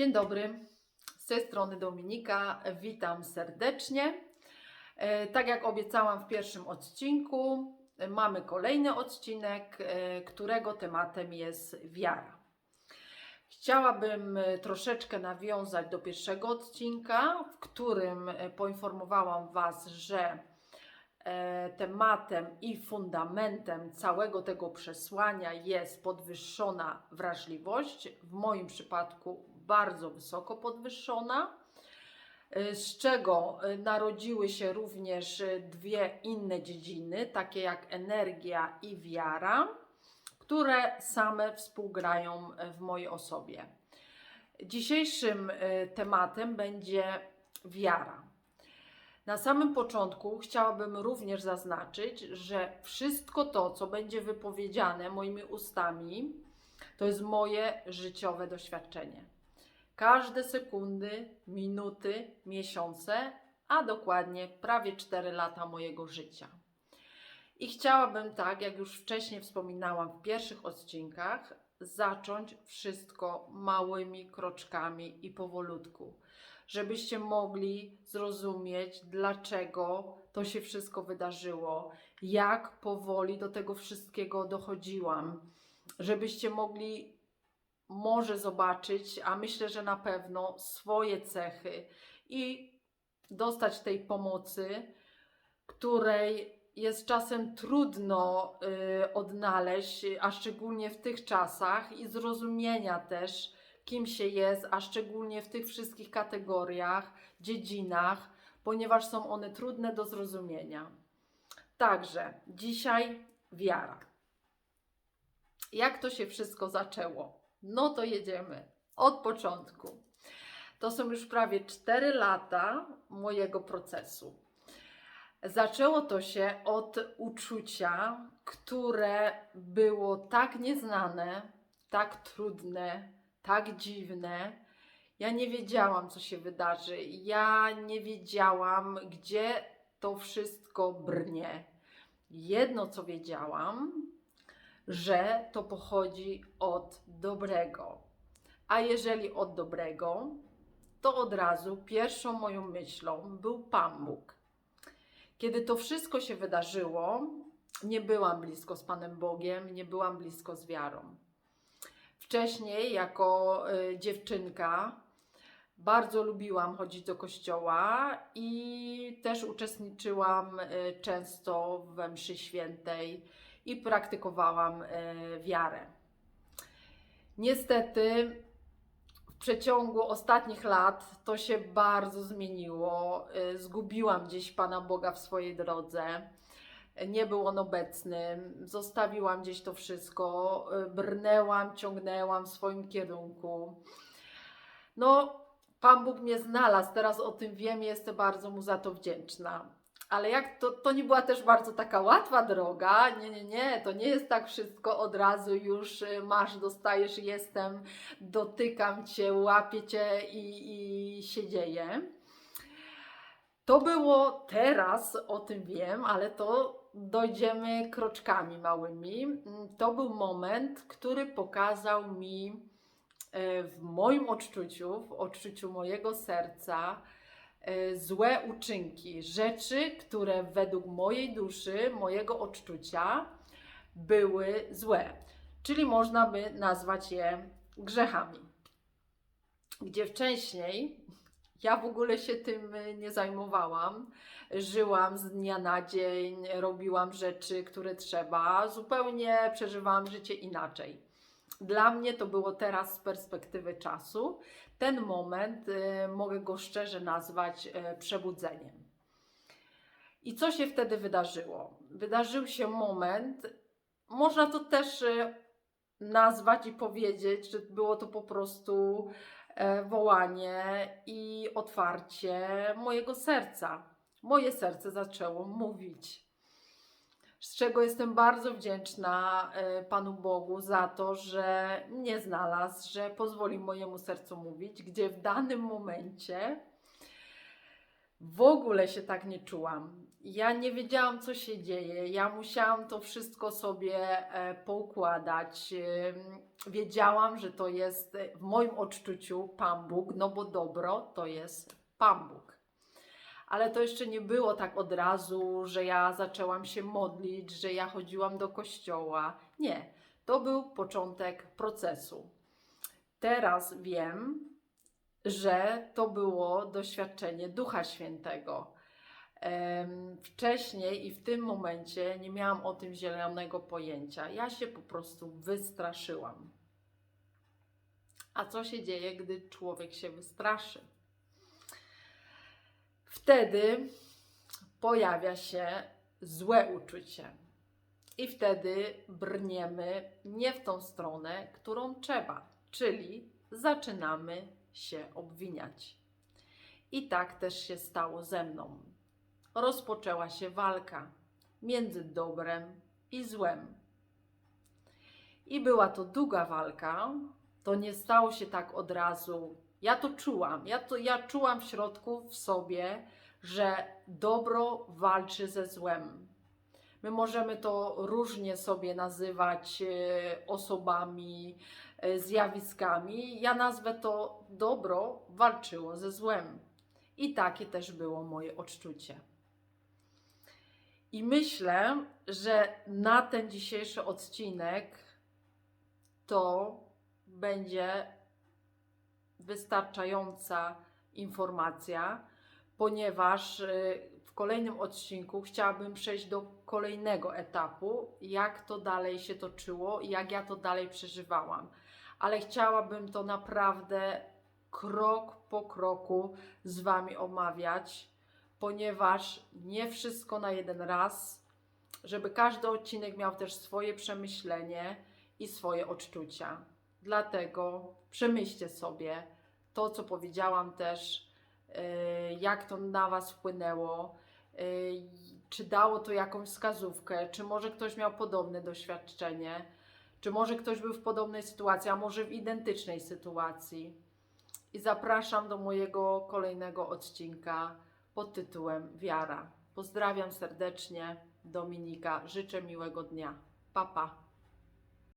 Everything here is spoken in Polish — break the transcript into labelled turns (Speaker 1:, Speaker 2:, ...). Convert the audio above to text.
Speaker 1: Dzień dobry, z tej strony Dominika, witam serdecznie. E, Tak jak obiecałam w pierwszym odcinku, e, mamy kolejny odcinek, e, którego tematem jest wiara. Chciałabym troszeczkę nawiązać do pierwszego odcinka, w którym poinformowałam Was, że tematem i fundamentem całego tego przesłania jest podwyższona wrażliwość, w moim przypadku bardzo wysoko podwyższona, e, z czego e, narodziły się również e, dwie inne dziedziny, takie jak energia i wiara, które same współgrają e, w mojej osobie. Dzisiejszym e, tematem będzie wiara. Na samym początku chciałabym również zaznaczyć, że wszystko to, co będzie wypowiedziane moimi ustami, to jest moje życiowe doświadczenie. Każde sekundy, minuty, miesiące, a dokładnie prawie 4 lata mojego życia. I chciałabym, tak jak już wcześniej wspominałam w pierwszych odcinkach, zacząć wszystko małymi kroczkami i powolutku żebyście mogli zrozumieć, dlaczego to się wszystko wydarzyło, jak powoli do tego wszystkiego dochodziłam, żebyście mogli może zobaczyć, a myślę, że na pewno swoje cechy i dostać tej pomocy, której jest czasem trudno y, odnaleźć, a szczególnie w tych czasach, i zrozumienia też, kim się jest, a szczególnie w tych wszystkich kategoriach, dziedzinach, ponieważ są one trudne do zrozumienia. Także dzisiaj wiara. Jak to się wszystko zaczęło? No to jedziemy od początku. To są już prawie 4 lata mojego procesu. Zaczęło to się od uczucia, które było tak nieznane, tak trudne, tak dziwne. Ja nie wiedziałam, co się wydarzy. Ja nie wiedziałam, gdzie to wszystko brnie. Jedno, co wiedziałam, że to pochodzi od dobrego. A jeżeli od dobrego, to od razu pierwszą moją myślą był Pan Bóg. Kiedy to wszystko się wydarzyło, nie byłam blisko z Panem Bogiem, nie byłam blisko z wiarą. Wcześniej, jako y, dziewczynka, bardzo lubiłam chodzić do kościoła i też uczestniczyłam y, często we mszy świętej i praktykowałam y, wiarę. Niestety, w przeciągu ostatnich lat to się bardzo zmieniło. Zgubiłam gdzieś Pana Boga w swojej drodze nie był on obecny. Zostawiłam gdzieś to wszystko, y, brnęłam, ciągnęłam w swoim kierunku. No, Pan Bóg mnie znalazł, teraz o tym wiem jestem bardzo Mu za to wdzięczna. Ale jak to, to nie była też bardzo taka łatwa droga. Nie, nie, nie, to nie jest tak wszystko od razu już y, masz, dostajesz, jestem, dotykam cię, łapię cię i, i się dzieje. To było teraz, o tym wiem, ale to dojdziemy kroczkami małymi. Mm, To był moment, który pokazał mi e, w moim odczuciu, w odczuciu mojego serca, e, złe uczynki, rzeczy, które według mojej duszy, mojego odczucia były złe. Czyli można by nazwać je grzechami. Gdzie wcześniej ja w ogóle się tym y, nie zajmowałam. Żyłam z dnia na dzień, robiłam rzeczy, które trzeba, zupełnie przeżywałam życie inaczej. Dla mnie to było teraz z perspektywy czasu. Ten moment y, mogę go szczerze nazwać y, przebudzeniem. I co się wtedy wydarzyło? Wydarzył się moment, można to też nazwać i powiedzieć, że było to po prostu e, wołanie i otwarcie mojego serca. Moje serce zaczęło mówić. Z czego jestem bardzo wdzięczna e, Panu Bogu za to, że mnie znalazł, że pozwolił mojemu sercu mówić, gdzie w danym momencie w ogóle się tak nie czułam. Ja nie wiedziałam, co się dzieje. Ja musiałam to wszystko sobie e, poukładać. Wiedziałam, że to jest e, w moim odczuciu Pan Bóg, no bo dobro to jest Pan Bóg. Ale to jeszcze nie było tak od razu, że ja zaczęłam się modlić, że ja chodziłam do kościoła. Nie, to był początek procesu. Teraz wiem, że to było doświadczenie Ducha Świętego. Wcześniej i w tym momencie nie miałam o tym zielonego pojęcia. Ja się po prostu wystraszyłam. A co się dzieje, gdy człowiek się wystraszy? Wtedy pojawia się złe uczucie. I wtedy brniemy nie w tą stronę, którą trzeba, czyli zaczynamy się obwiniać. I tak też się stało ze mną. Rozpoczęła się walka między dobrem i złem. I była to długa walka. To nie stało się tak od razu. Ja to czułam. Ja, to, ja czułam w środku w sobie, że dobro walczy ze złem. My możemy to różnie sobie nazywać e, osobami, e, zjawiskami. Ja nazwę to dobro walczyło ze złem. I takie też było moje odczucie. I myślę, że na ten dzisiejszy odcinek to będzie wystarczająca informacja, ponieważ y, w kolejnym odcinku chciałabym przejść do kolejnego etapu, jak to dalej się toczyło jak ja to dalej przeżywałam. Ale chciałabym to naprawdę krok po kroku z Wami omawiać, ponieważ nie wszystko na jeden raz, żeby każdy odcinek miał też swoje przemyślenie i swoje odczucia. Dlatego przemyślcie sobie to, co powiedziałam też, yy, jak to na Was wpłynęło, yy, czy dało to jakąś wskazówkę, czy może ktoś miał podobne doświadczenie, czy może ktoś był w podobnej sytuacji, a może w identycznej sytuacji. I zapraszam do mojego kolejnego odcinka pod tytułem Wiara. Pozdrawiam serdecznie, Dominika. Życzę miłego dnia. Pa, pa.